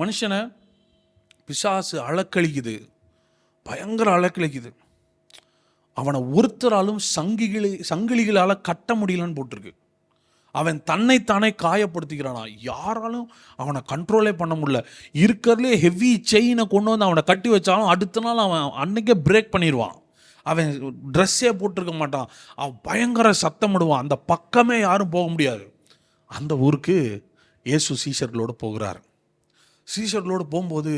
மனுஷனை பிசாசு அளக்கழிக்குது பயங்கர அளக்கழிக்குது அவனை ஒருத்தராலும் சங்கிகளி சங்கிலிகளால் கட்ட முடியலன்னு போட்டிருக்கு. அவன் தன்னைத்தானே காயப்படுத்திக்கிறானா? யாராலும் அவனை கண்ட்ரோலே பண்ண முடியல. இருக்கிறதுலே ஹெவி செயினை கொண்டு வந்து அவனை கட்டி வச்சாலும் அடுத்த நாள் அவன் அன்னைக்கே பிரேக் பண்ணிடுவான். அவன் ட்ரெஸ்ஸே போட்டிருக்க மாட்டான். அவன் பயங்கர சத்தமிடுவான். அந்த பக்கமே யாரும் போக முடியாது. அந்த ஊருக்கு இயேசு சீஷர்களோடு போகிறார். சீசர்களோடு போகும்போது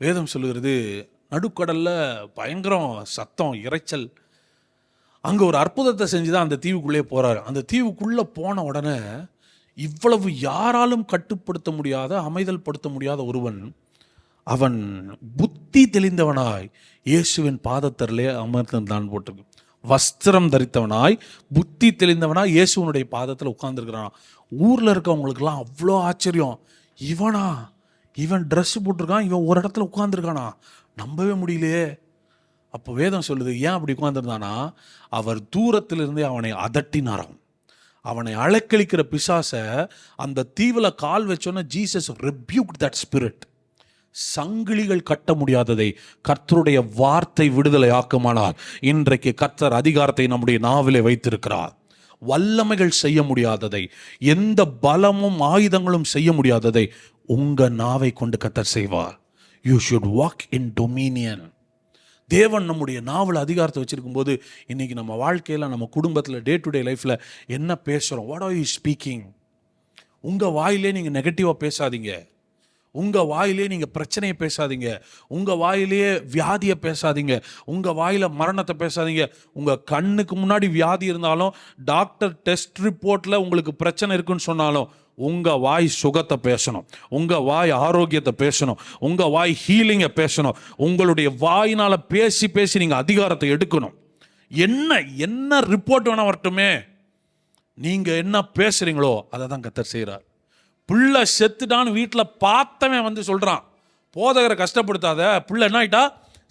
வேதம் சொல்லுகிறது நடுக்கடலில் பயங்கரம் சத்தம் இரைச்சல். அங்கே ஒரு அற்புதத்தை செஞ்சு தான் அந்த தீவுக்குள்ளே போகிறாரு அந்த தீவுக்குள்ளே போன உடனே இவ்வளவு யாராலும் கட்டுப்படுத்த முடியாத அமைதல் படுத்த முடியாத ஒருவன் அவன் புத்தி தெளிந்தவனாய் இயேசுவின் பாதத்தரிலே அமர்ந்திருந்தான் போட்டிருக்கு. வஸ்திரம் தரித்தவனாய் புத்தி தெளிந்தவனாய் இயேசுவனுடைய பாதத்தில் உட்கார்ந்துருக்கிறான். ஊரில் இருக்கவங்களுக்கெல்லாம் அவ்வளோ ஆச்சரியம். இவனா இவன் ட்ரெஸ் போட்டிருக்கான் இவன் ஒரு இடத்துல உட்காந்துருக்கானா நம்பவே முடியலையே. அப்போ வேதம் சொல்லுது ஏன் அப்படி உட்காந்துருந்தானா அவர் தூரத்திலிருந்தே அவனை அதட்டினாராம். அவனை அலைக்கழிக்கிற பிசாசை அந்த தீவில் கால் வச்சோன்னே ஜீசஸ் ரெப்யூக் தட் ஸ்பிரிட் சங்கிலிகள் கட்ட முடியாததை கர்த்தருடைய வார்த்தை விடுதலை ஆக்குமானால் இன்றைக்கு கர்த்தர் அதிகாரத்தை நம்முடைய நாவிலே வைத்திருக்கிறார். வல்லமைகள் செய்ய முடியாததை எந்த பலமும் ஆயுதங்களும் செய்ய முடியாததை உங்கள் நாவை கொண்டு கத்தர் செய்வார். You should walk in dominion தேவன் நம்முடைய நாவல் அதிகாரத்தை வச்சுருக்கும் போது இன்றைக்கி நம்ம வாழ்க்கையில் நம்ம குடும்பத்தில் டே டு டே லைஃப்பில் என்ன பேசுகிறோம் வாட் ஆர் யூ ஸ்பீக்கிங் உங்கள் வாயிலே நீங்கள் நெகட்டிவாக பேசாதீங்க. உங்கள் வாயிலே நீங்கள் பிரச்சனையை பேசாதீங்க. உங்கள் வாயிலேயே வியாதியை பேசாதீங்க. உங்கள் வாயில் மரணத்தை பேசாதீங்க. உங்கள் கண்ணுக்கு முன்னாடி வியாதி இருந்தாலும் டாக்டர் டெஸ்ட் ரிப்போர்ட்டில் உங்களுக்கு பிரச்சனை இருக்குன்னு சொன்னாலும் உங்கள் வாய் சுகத்தை பேசணும். உங்கள் வாய் ஆரோக்கியத்தை பேசணும். உங்கள் வாய் ஹீலிங்கை பேசணும். உங்களுடைய வாயினால் பேசி பேசி நீங்கள் அதிகாரத்தை எடுக்கணும். என்ன என்ன ரிப்போர்ட் வேணா வரட்டுமே. நீங்கள் என்ன பேசுகிறீங்களோ அதை தான் கத்தர் செய்கிறார் பிள்ளை செத்துட்டான்னு வீட்டில் பார்த்தவன் வந்து சொல்கிறான் போதகரை கஷ்டப்படுத்தாத பிள்ளை என்ன ஆயிட்டா?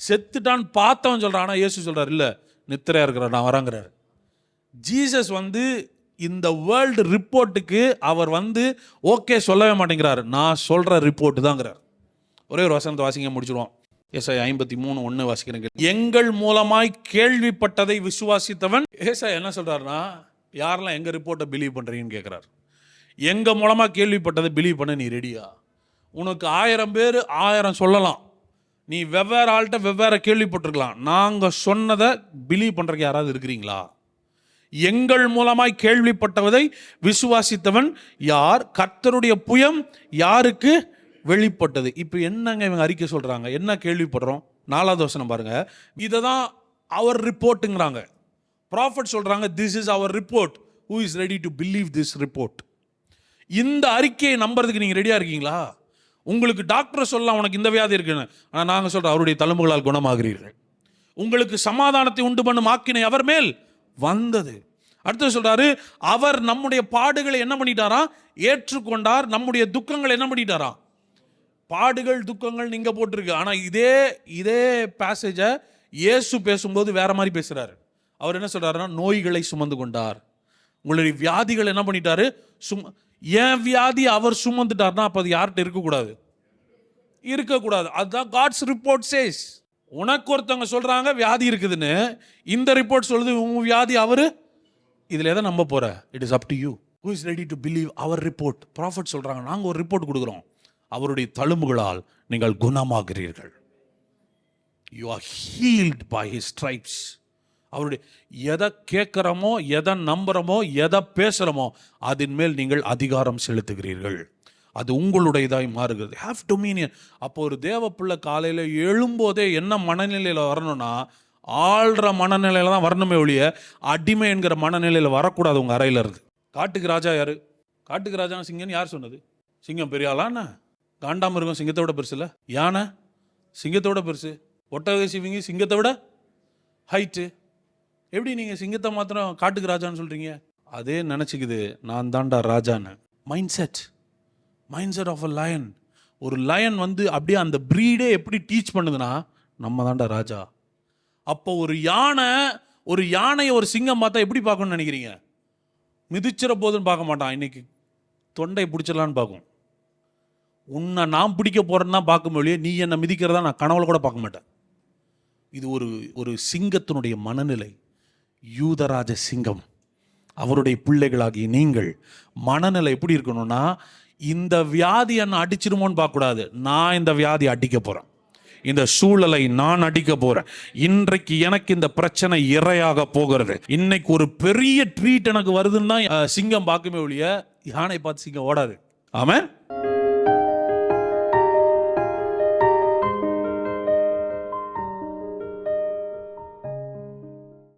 செத்துட்டான்னு பார்த்தவன் சொல்கிறான் ஆனால் இயேசு சொல்கிறார் இல்லை நித்திரையாக இருக்கிறார் நான் வரேங்கிறார். ஜீசஸ் வந்து இந்த வேர்ல்டு ரிப்போர்ட்டுக்கு அவர் வந்து ஓகே சொல்லவே மாட்டேங்கிறார். நான் சொல்கிற ரிப்போர்ட்டு தாங்கிறார். ஒரே ஒரு வசனத்தை வாசிங்க முடிச்சிடுவோம். ஏசாய் ஐம்பத்தி மூணு ஒன்று வாசிக்கிறேன் எங்கள் மூலமாய் கேள்விப்பட்டதை விசுவாசித்தவன் ஏசாய் என்ன சொல்கிறாருன்னா யாரெல்லாம் எங்கள் ரிப்போர்ட்டை பிலீவ் பண்ணுறீங்கன்னு கேட்குறாரு எங்கள் மூலமாக கேள்விப்பட்டதை பிலீவ் பண்ண நீ ரெடியா உனக்கு ஆயிரம் பேர் ஆயிரம் சொல்லலாம். நீ வெவ்வேறு ஆள்கிட்ட வெவ்வேறு கேள்விப்பட்டிருக்கலாம். நாங்கள் சொன்னதை பிலீவ் பண்ணுறக்கு யாராவது இருக்கிறீங்களா? எங்கள் மூலமாய் கேள்விப்பட்டவதை விசுவாசித்தவன் யார்? கர்த்தருடைய புயம் யாருக்கு வெளிப்பட்டது? இப்போ என்னங்க இவங்க அறிக்கை சொல்கிறாங்க என்ன கேள்விப்படுறோம்? நாலாவது வசனம் பாருங்கள் இதை தான் அவர் ரிப்போர்ட்டுங்கிறாங்க ப்ராஃபிட் சொல்கிறாங்க this is our report who is ready to believe this report இந்த அறிக்கையை நம்புறதுக்கு நீங்கள் ரெடியாக இருக்கீங்களா? உங்களுக்கு டாக்டர் சொல்லலாம் உனக்கு இந்த வியாதி இருக்குன்னு. ஆனால் நாங்கள் சொல்கிறோம் அவருடைய தழும்புகளால் குணமாகிறீர்கள். உங்களுக்கு சமாதானத்தை உண்டு பண்ணும் ஆக்கினை அவர் மேல் வந்தது. அடுத்து சொல்கிறாரு அவர் நம்முடைய பாடுகளை என்ன பண்ணிட்டாரா? ஏற்றுக்கொண்டார். நம்முடைய துக்கங்களை என்ன பண்ணிட்டாரா? பாடுகள் துக்கங்கள் நீங்கள் போட்டிருக்கு. ஆனால் இதே இதே பேசேஜை இயேசு பேசும்போது வேற மாதிரி பேசுகிறாரு அவர் என்ன சொல்கிறாருன்னா நோய்களை சுமந்து கொண்டார். உங்களுடைய வியாதிகள் என்ன பண்ணிட்டாரு? சும என் வியாதி அவர் சுமந்துட்டார்னா அப்போ அது யார்கிட்ட இருக்கக்கூடாது? இருக்கக்கூடாது. அதுதான் காட்ஸ் ரிப்போர்ட் சேஸ் உனக்கு ஒருத்தவங்க சொல்கிறாங்க வியாதி இருக்குதுன்னு இந்த ரிப்போர்ட் சொல்லுது உன் வியாதி அவர்? இதில் எதை நம்ப போகிற it is up to you who is ready to believe our report prophet சொல்கிறாங்க நாங்கள் ஒரு ரிப்போர்ட் கொடுக்குறோம். அவருடைய தழும்புகளால் நீங்கள் குணமாகிறீர்கள். You are healed by his stripes அவருடைய எதை கேட்குறோமோ எதை நம்புகிறோமோ எதை பேசுகிறோமோ அதன் மேல் நீங்கள் அதிகாரம் செலுத்துகிறீர்கள். அது உங்களுடையதாய் மாறுகிறது. ஹேவ் டொமினியன் அப்போ ஒரு தேவ பிள்ளை காலையில் எழும்போதே என்ன மனநிலையில் வரணும்னா ஆள்ற மனநிலையில் தான் வரணுமே ஒழிய அடிமை என்கிற மனநிலையில் வரக்கூடாது உங்கள் அறையில் இருந்து. காட்டுக்கு ராஜா யார்? காட்டுக்கு ராஜா சிங்கம்னு யார் சொன்னது? சிங்கம் பெரிய ஆளா காண்டாமிருகம் சிங்கத்தை விட பெருசு இல்லை யானை? சிங்கத்தை விட பெருசு. ஒட்டக சிவிங்கி சிங்கத்தை விட ஹைட்டு எப்படி நீங்கள் சிங்கத்தை மாத்திரம் காட்டுக்கு ராஜான்னு சொல்கிறீங்க அதே நினச்சிக்குது நான் தாண்டா ராஜான்னு. Mind set mind set of a lion ஒரு லயன் வந்து அப்படியே அந்த ப்ரீடே எப்படி டீச் பண்ணுதுன்னா நம்ம தாண்டா ராஜா. அப்போ ஒரு யானை ஒரு யானையை ஒரு சிங்கம் பார்த்தா எப்படி பார்க்கணும்னு நினைக்கிறீங்க? மிதிச்சிட போதுன்னு பார்க்க மாட்டான். இன்னைக்கு தொண்டை பிடிச்சிடலான்னு பார்க்கும். உன்னை நான் பிடிக்க போறேன்னு தான் பார்க்க முடியும் நீ என்னை மிதிக்கிறதா நான் கனவுல கூட பார்க்க மாட்டேன். இது ஒரு ஒரு சிங்கத்தினுடைய மனநிலை. யூதராஜ சிங்கம் அவருடைய பிள்ளைகளாகிய நீங்கள் மனநிலை எப்படி இருக்கணும்னா இந்த வியாதி என்ன அடிச்சிருமோன்னு பார்க்கக்கூடாது. நான் இந்த வியாதி அடிக்க போகிறேன் இந்த சூழலை நான் அடிக்க போறேன். இன்றைக்கு எனக்கு இந்த பிரச்சனை இறையாக போகிறது. இன்னைக்கு ஒரு பெரிய ட்ரீட் எனக்கு வருதுன்னா சிங்கம் பார்க்குமே ஒழிய யானை பார்த்து சிங்கம் ஓடாது. ஆமாம்